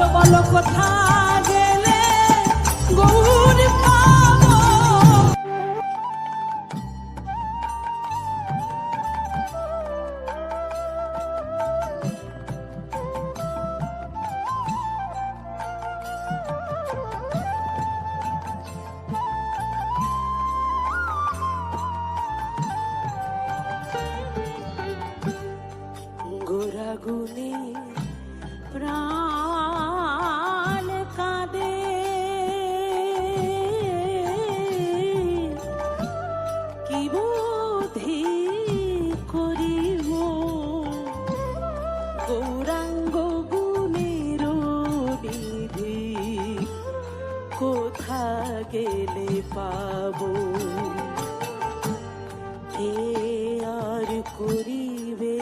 বলো বলো কোথা গেলে? গৌর গৌরাঙ্গ গুণের নিধি কোথা গেলে পাবো? কে আর করিবে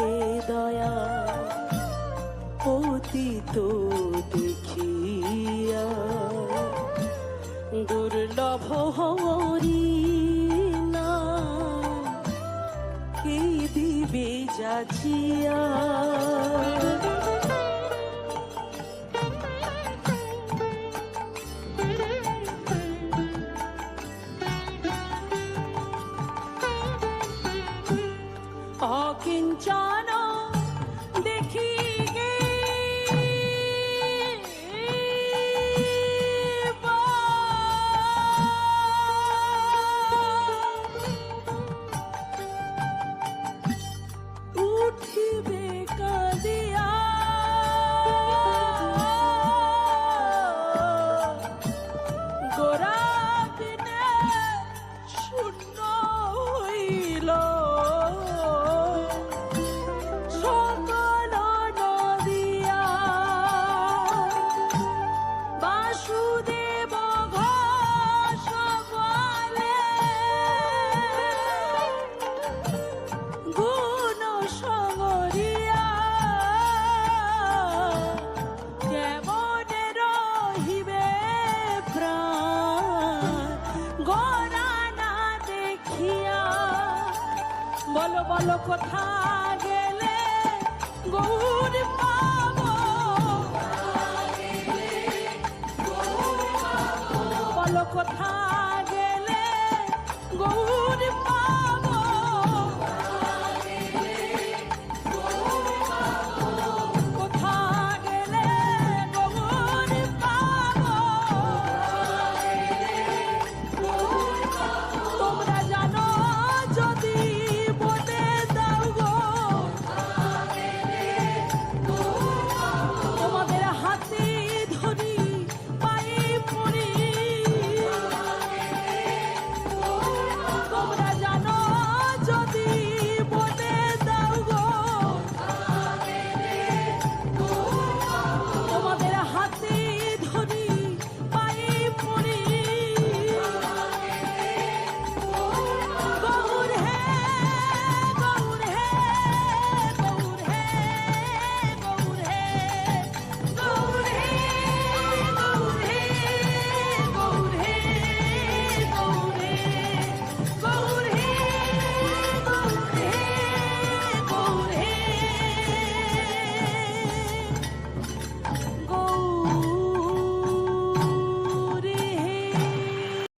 দয়া? অতীত দেখিয়া। দুর্লভ হরি না, কে দিবে যাচিয়া? বলো বলো কোথা গেলে? গৌর পাবো। বলো কোথা